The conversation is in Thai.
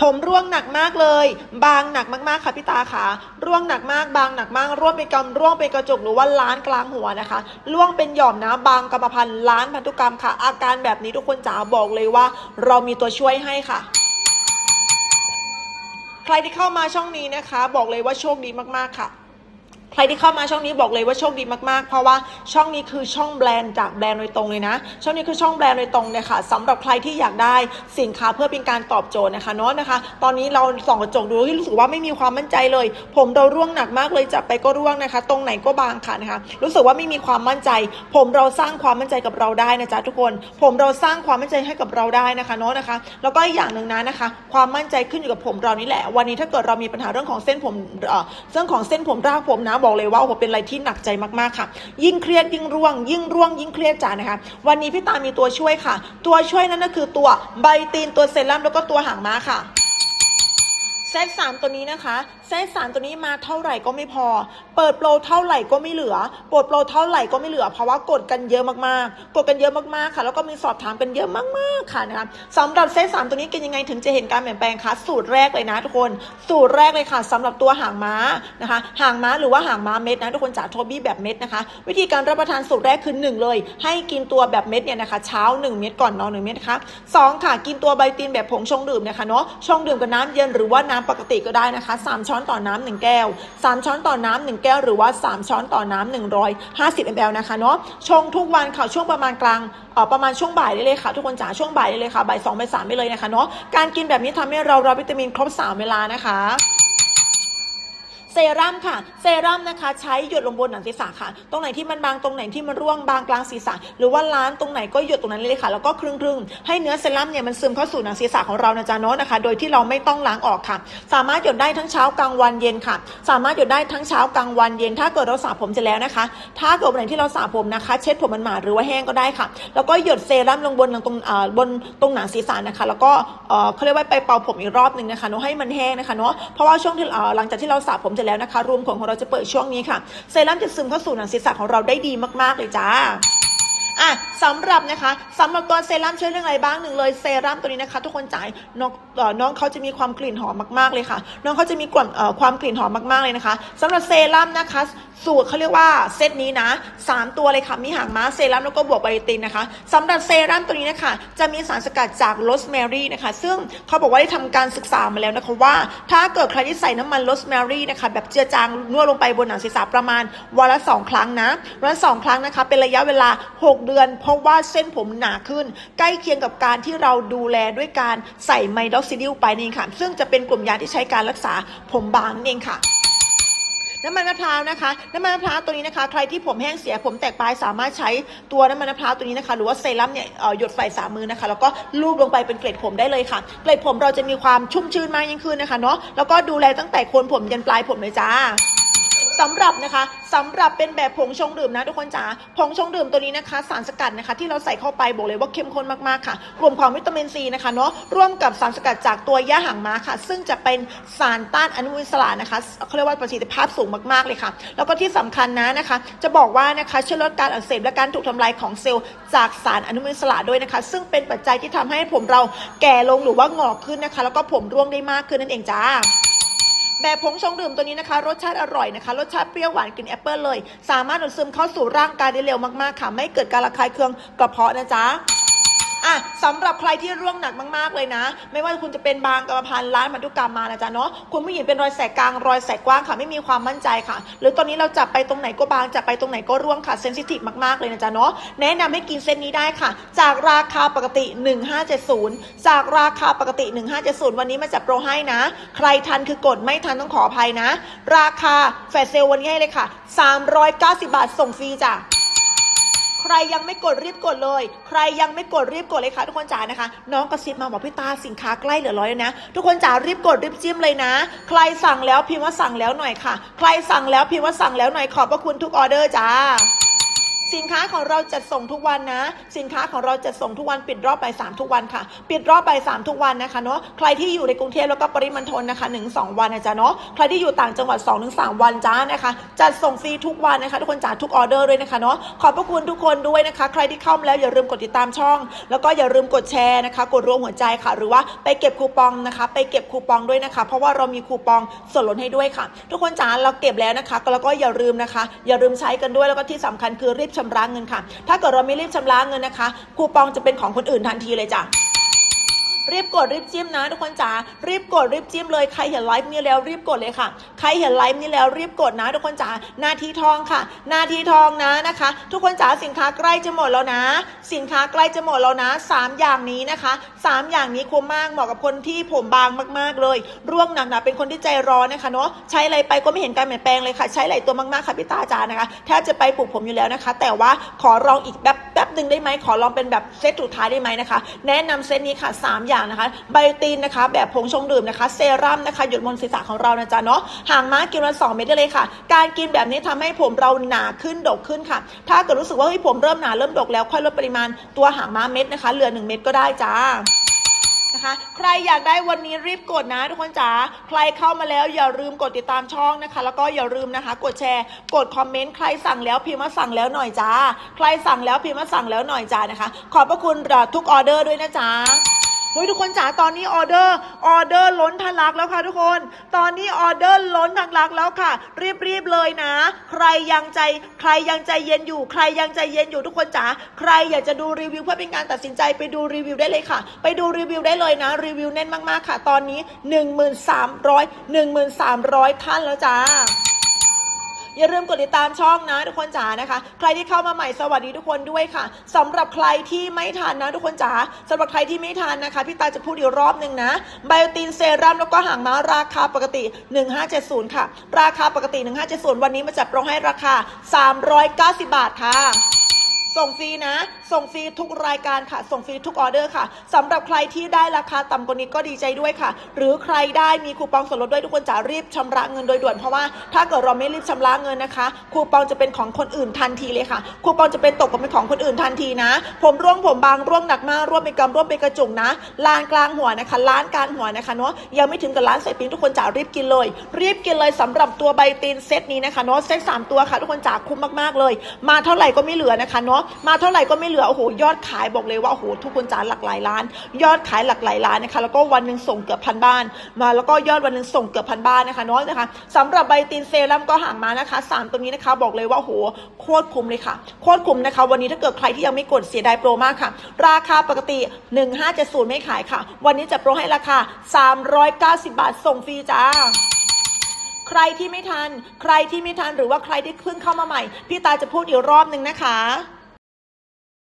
ผมร่วงหนักมากเลย บางหนักมากๆค่ะพี่ตาค่ะ ร่วงหนักมาก บางหนักมาก ร่วงเป็นกำร่วงเป็นกระจกหรือว่าล้านกลางหัวนะคะ ร่วงเป็นหย่อมนะ บางกรรมพันธุ์ล้านพันธุกรรมค่ะ อาการแบบนี้ทุกคนจ๋าบอกเลยว่า เรามีตัวช่วยให้ค่ะใครที่เข้ามาช่องนี้นะคะ บอกเลยว่าโชคดีมาก ๆ ค่ะ ใครที่เข้ามาช่องนี้บอกเลยว่าโชคดีมากๆ เพราะว่าช่องนี้คือช่องแบรนด์จากแบรนด์โดยตรงเลยนะ ช่องนี้คือช่องแบรนด์โดยตรงเลยค่ะสำหรับใครที่อยากได้สินค้าเพื่อเป็นการตอบโจทย์นะคะเนาะนะคะ ตอนนี้เราส่องกระจกดูที่รู้สึกว่าไม่มีความมั่นใจเลย ผมเราร่วงหนักมากเลยจับไปก็ร่วงนะคะ ตรงไหนก็บางค่ะนะคะ รู้สึกว่าไม่มีความมั่นใจ ผมเราสร้างความมั่นใจกับเราได้นะจ๊ะทุกคน ผมเราสร้างความมั่นใจให้กับเราได้นะคะเนาะนะคะ แล้วก็อีกอย่างหนึ่งนะนะคะ ความมั่นใจขึ้นอยู่กับผมเรานี่แหละ วันนี้ถ้าเกิดเรามีปัญหาเรื่องของเส้นผมเอ่อเรื่องของเส้นผมรากผมนะบอกเลยว่าโอ้โหเป็นอะไรที่หนักใจมากๆค่ะ ยิ่งเครียดยิ่งร่วง ยิ่งร่วงยิ่งเครียดจ้านะคะ วันนี้พี่ตามีตัวช่วยค่ะ ตัวช่วยนั่นก็คือตัวใบตีนตัวเซรั่มแล้วก็ตัวหางม้าค่ะ เซตสามตัวนี้นะคะ เซตสามตัวนี้มาเท่าไหร่ก็ไม่พอ เปิดโปรเท่าไหร่ก็ไม่เหลือเปิดโปรเท่าไหร่ก็ไม่เหลือ เพราะว่ากดกันเยอะมากๆ กดกันเยอะมากๆค่ะ แล้วก็มีสอบถามกันเยอะมากๆค่ะนะคะสำหรับเซตสามตัวนี้กินยังไงถึงจะเห็นการเปลี่ยนแปลงคะสูตรแรกเลยนะทุกคน สูตรแรกเลยค่ะสำหรับตัวหางม้านะคะ หางม้าหรือว่าหางม้าเม็ดนะทุกคนจ๋าโทบี้แบบเม็ดนะคะ วิธีการรับประทานสูตรแรกคือหนึ่งเลย ให้กินตัวแบบเม็ดเนี่ยนะคะ เช้า1เม็ดก่อนนอน1เม็ดนะคะสองค่ะกินตัวใบตีนแบบผงชงดื่มนะคะเนาะชงดื่มกับน้ำเย็นหรือว่าน้ำปกติก็ได้นะคะ 3 ช้อนต่อน้ำหนึ่งแก้ว 3 ช้อนต่อน้ำหนึ่งแก้ว หรือว่า 3 ช้อนต่อน้ำ150 ml นะคะเนาะชงทุกวันค่ะช่วงประมาณกลางเอ่อประมาณช่วงบ่ายได้เลยค่ะ ทุกคนจ๋าช่วงบ่ายได้เลยค่ะบ่ายสองบ่ายสามไปเลยนะคะเนาะการกินแบบนี้ทำให้เรารับวิตามินครบสามเวลานะคะ เซรั่มค่ะ เซรั่มนะคะ ใช้หยดลงบนหนังศีรษะค่ะ ตรงไหนที่มันบางตรงไหนที่มันร่วงบางกลางศีรษะ หรือว่าล้านตรงไหนก็หยดตรงนั้นเลยค่ะ แล้วก็ครึ่งครึ่งๆให้เนื้อเซรั่มเนี่ยมันซึมเข้าสู่หนังศีรษะของเรานะจ๊ะเนาะนะคะ โดยที่เราไม่ต้องล้างออกค่ะ สามารถหยดได้ทั้งเช้ากลางวันเย็นค่ะ สามารถหยดได้ทั้งเช้ากลางวันเย็น ถ้าเกิดเราสระผมเสร็จแล้วนะคะ ถ้าเกิดวันไหนที่เราสระผมนะคะ เช็ดผมมันหมาดหรือว่าแห้งก็ได้ค่ะ แล้วก็หยดเซรั่มลงบนตรงเอ่อบนตรงหนังศีรษะนะคะ แล้วก็เอ่อเขาเรียกว่าไปเป่าผมอีกรอบหนึ่งนะคะเนาะให้มันแห้งนะคะเนาะเพราะว่าช่วงที่หลังจากที่เราสระผมเสร็จแล้วนะคะรูมของของเราจะเปิดช่วงนี้ค่ะเซรั่มจะซึมเข้าสู่หนังศีรษะของเราได้ดีมากๆเลยจ้า อะสำหรับนะคะสำหรับตัวเซรั่มช่วยเรื่องอะไรบ้างหนึ่งเลยเซรั่มตัวนี้นะคะ ทุกคนจ่ายน้องเอ่อน้องเขาจะมีความกลิ่นหอมมากๆเลยค่ะ น้องเขาจะมีกลิ่นเอ่อความกลิ่นหอมมากๆเลยนะคะสำหรับเซรั่มนะคะ สูตรเขาเรียกว่าเซตนี้นะสามตัวเลยค่ะมีหางม้าเซรั่มแล้วก็บวกไบโอตินนะคะสำหรับเซรั่มตัวนี้นะคะจะมีสารสกัดจากโรสแมรี่นะคะ ซึ่งเขาบอกว่าได้ทำการศึกษามาแล้วนะคะว่า ถ้าเกิดใครที่ใส่น้ำมันโรสแมรี่นะคะแบบเจือจางนวดลงไปบนหนังศีรษะประมาณวันละสองครั้งนะวันละสองครั้งนะคะ เป็นระยะเวลา 6เดือน เพราะว่าเส้นผมหนาขึ้น ใกล้เคียงกับการที่เราดูแลด้วยการใส่ไมดอกซิดิลไปนี่ค่ะ ซึ่งจะเป็นกลุ่มยาที่ใช้การรักษาผมบางนั่นเองค่ะน้ำมันมะพร้าวนะคะ น้ำมันมะพร้าวตัวนี้นะคะ ใครที่ผมแห้งเสียผมแตกปลายสามารถใช้ตัวน้ำมันมะพร้าวตัวนี้นะคะ หรือว่าเซรั่มเนี่ยหยดใส่สามมือนะคะ แล้วก็ลูบลงไปเป็นเกล็ดผมได้เลยค่ะ เกล็ดผมเราจะมีความชุ่มชื้นมากยิ่งขึ้นนะคะเนาะ แล้วก็ดูแลตั้งแต่โคนผมยันปลายผมเลยจ้า สำหรับนะคะสำหรับเป็นแบบผงชงดื่มนะทุกคนจ๋าผงชงดื่มตัวนี้นะคะ สารสกัดนะคะ ที่เราใส่เข้าไปบอกเลยว่าเข้มข้นมากๆค่ะ รวมความวิตามินซีนะคะเนาะร่วมกับสารสกัดจากตัวย่าหางม้าค่ะ ซึ่งจะเป็นสารต้านอนุมูลอิสระนะคะเขาเรียกว่าประสิทธิภาพสูงมากๆเลยค่ะ แล้วก็ที่สำคัญนะนะคะ จะบอกว่านะคะช่วยลดการอักเสบและการถูกทำลายของเซลล์จากสารอนุมูลอิสระด้วยนะคะ ซึ่งเป็นปัจจัยที่ทำให้ผมเราแก่ลงหรือว่างอกขึ้นนะคะ แล้วก็ผมร่วงได้มากขึ้นนั่นเองจ้า แบบผงชงดื่มตัวนี้นะคะ รสชาติอร่อยนะคะ รสชาติเปรี้ยวหวานกลิ่นแอปเปิลเลย สามารถดูดซึมเข้าสู่ร่างกายได้เร็วมากๆค่ะ ไม่เกิดการระคายเคืองกระเพาะนะจ๊ะ อะสำหรับใครที่ร่วงหนักมากๆเลยนะ ไม่ว่าคุณจะเป็นบางกรรมพันธุ์ร้านพันธุกรรมมานะจ๊ะเนาะคุณผู้หญิงเป็นรอยแสกกลางรอยแสกกว้างค่ะไม่มีความมั่นใจค่ะ หรือตอนนี้เราจับไปตรงไหนก็บางจับไปตรงไหนก็ร่วงค่ะเซนซิทีฟมากๆเลยนะจ๊ะเนาะแนะนำให้กินเส้นนี้ได้ค่ะ จากราคาปกติ 1570 จากราคาปกติ 1570 วันนี้มาจัดโปรให้นะ ใครทันคือกดไม่ทันต้องขออภัยนะ ราคาแฟลชเซลวันนี้ให้เลยค่ะ 390 บาทส่งฟรีจ้ะ ใครยังไม่กดรีบกดเลย ใครยังไม่กดรีบกดเลยค่ะ ทุกคนจ๋านะคะ น้องกระซิบมาบอกพี่ตาสินค้าใกล้เหลือร้อยแล้วนะ ทุกคนจ๋ารีบกดรีบจิ้มเลยนะ ใครสั่งแล้วพิมพ์ว่าสั่งแล้วหน่อยค่ะ ใครสั่งแล้วพิมพ์ว่าสั่งแล้วหน่อยขอบพระคุณทุกออเดอร์จ้า สินค้าของเราจัดส่งทุกวันนะ สินค้าของเราจัดส่งทุกวันปิดรอบบ่ายสามทุกวันค่ะ ปิดรอบบ่ายสามทุกวันนะคะเนาะใครที่อยู่ในกรุงเทพแล้วก็ปริมณฑลนะคะหนึ่งสองวันนะจ๊ะเนาะใครที่อยู่ต่างจังหวัด2อถึงสวันจ้านะคะจัดส่งฟรีทุกวันนะคะทุกคนจ่าทุกออเดอร์ด้วยนะคะเนาะขอบพระคุณทุกคนด้วยนะคะ ใครที่เข้ามาแล้วอย่าลืมกดติดตามช่อง แล้วก็อย่าลืมกดแชร์นะคะ กดรวมหัวใจค่ะ หรือว่าไปเก็บคูปองนะคะ ไปเก็บคูปองด้วยนะคะ เพราะว่าเรามีคูปองส่วนลดให้ด้วยค่ะ ทุกคนจ๋าเราเก็บแล้วนะคะแล้วก็อย่าลืมนะคะ อย่าลืมใช้กันด้วยแล้วก็ที่สำคัญคือรีบชำระเงินค่ะ ถ้าเกิดเราไม่รีบชำระเงินนะคะ คูปองจะเป็นของคนอื่นทันทีเลยจ้ะ รีบกดรีบจิ้มนะทุกคนจ๋ารีบกดรีบจิ้มเลยใครเห็นไลฟ์นี้แล้วรีบกดเลยค่ะ ใครเห็นไลฟ์นี้แล้วรีบกดนะทุกคนจ๋านาทีทองค่ะ นาทีทองนะนะคะ ทุกคนจ๋าสินค้าใกล้จะหมดแล้วนะ สินค้าใกล้จะหมดแล้วนะสามอย่างนี้นะคะสามอย่างนี้คุ้มมากเหมาะกับคนที่ผมบางมาก ๆเลย ร่วงหนักหนาเป็นคนที่ใจร้อนนะคะเนาะใช้อะไรไปก็ไม่เห็นการเปลี่ยนแปลงเลยค่ะ ใช้หลายตัวมากๆค่ะพี่ตาจานะคะแทบจะไปปลูกผมอยู่แล้วนะคะ แต่ว่าขอลองอีกแบบแป๊บหนึ่งได้ไหมขอลองเป็นแบบเซตสุดท้ายได้ไหมนะคะ แนะนำเซตนี้ค่ะสามอย่างนะคะ ไบตีนนะคะ แบบผงชงดื่มนะคะ เซรั่มนะคะ หยดบนศีรษะของเรานะจ๊ะเนาะห่างม้ากินวันสองเม็ดได้เลยค่ะ การกินแบบนี้ทำให้ผมเราหนาขึ้นดกขึ้นค่ะ ถ้าเกิดรู้สึกว่าเฮ้ยผมเริ่มหนาเริ่มดกแล้วค่อยลดปริมาณตัวหางม้าเม็ดนะคะ เหลือหนึ่งเม็ดก็ได้จ้านะคะใครอยากได้วันนี้รีบกดนะทุกคนจ๋าใครเข้ามาแล้วอย่าลืมกดติดตามช่องนะคะ แล้วก็อย่าลืมนะคะ กดแชร์ กดคอมเมนต์ใครสั่งแล้วพิมพ์มาสั่งแล้วหน่อยจ้า ใครสั่งแล้วพิมพ์มาสั่งแล้วหน่อยจ้านะคะ ขอบพระคุณทุกออเดอร์ด้วยนะจ๊ะ เฮ้ยทุกคนจ๋าตอนนี้ออเดอร์ออเดอร์ล้นทะลักแล้วค่ะทุกคน ตอนนี้ออเดอร์ล้นทะลักแล้วค่ะ รีบๆเลยนะ ใครยังใจใครยังใจเย็นอยู่ ใครยังใจเย็นอยู่ทุกคนจ๋าใครอยากจะดูรีวิวเพื่อเป็นการตัดสินใจไปดูรีวิวได้เลยค่ะ ไปดูรีวิวได้เลยนะรีวิวแน่นมากๆค่ะ ตอนนี้ 1,300 1,300 ท่านแล้วจ้า อย่าลืมกดติดตามช่องนะทุกคนจ๋านะคะ ใครที่เข้ามาใหม่สวัสดีทุกคนด้วยค่ะสำหรับใครที่ไม่ทานนะทุกคนจ๋าสำหรับใครที่ไม่ทานนะคะพี่ตาจะพูดอีกรอบหนึ่งนะไบโอตินเซรั่มแล้วก็หางม้าราคาปกติ 1570 ค่ะ ราคาปกติ 1570 วันนี้มาจัดโปรให้ราคา 390 บาทค่ะ ส่งฟรีนะ ส่งฟรีทุกรายการค่ะ ส่งฟรีทุกออเดอร์ค่ะสำหรับใครที่ได้ราคาต่ำกว่านี้ก็ดีใจด้วยค่ะ หรือใครได้มีคูปองส่วนลดด้วยทุกคนจะรีบชำระเงินโดยด่วนเพราะว่าถ้าเกิดเราไม่รีบชำระเงินนะคะ คูปองจะเป็นของคนอื่นทันทีเลยค่ะ คูปองจะเป็นตกกับเป็นของคนอื่นทันทีนะ ผมร่วงผมบางร่วงหนักมากร่วงเป็นกำร่วงเป็นกระจุกนะลานกลางหัวนะคะล้านกลางหัวนะคะเนาะยังไม่ถึงกับล้านใส่ปิ้งทุกคนจะรีบกินเลย รีบกินเลยสำหรับตัวใบตีนเซตนี้นะคะเนาะเซตสามตัวค่ะทุกคนจ๋าคุ้มมากๆเลย มาเท่าไหร่ก็ไม่เหลือนะคะเนาะมาเท่าไหร่ก็ไม่เหลือโอ้โหยอดขายบอกเลยว่าโอ้โหทุกคนจ๋าหลักหลายล้าน ยอดขายหลักหลายล้านนะคะ แล้วก็วันหนึ่งส่งเกือบพันบ้าน มาแล้วก็ยอดวันหนึ่งส่งเกือบพันบ้านนะคะเนาะนะคะสำหรับใบตีนเซรั่มก็ห่างมานะคะสามตัวนี้นะคะบอกเลยว่าโอ้โหโคตรคุ้มเลยค่ะโคตรคุ้มนะคะ วันนี้ถ้าเกิดใครที่ยังไม่กดเสียดายโปรมากค่ะ ราคาปกติ 1570 ไม่ขายค่ะ วันนี้จะโปรให้ราคา 390 บาทส่งฟรีจ้าใครที่ไม่ทัน ใครที่ไม่ทันหรือว่าใครที่เพิ่งเข้ามาใหม่ พี่ตาจะพูดอีกรอบหนึ่งนะคะ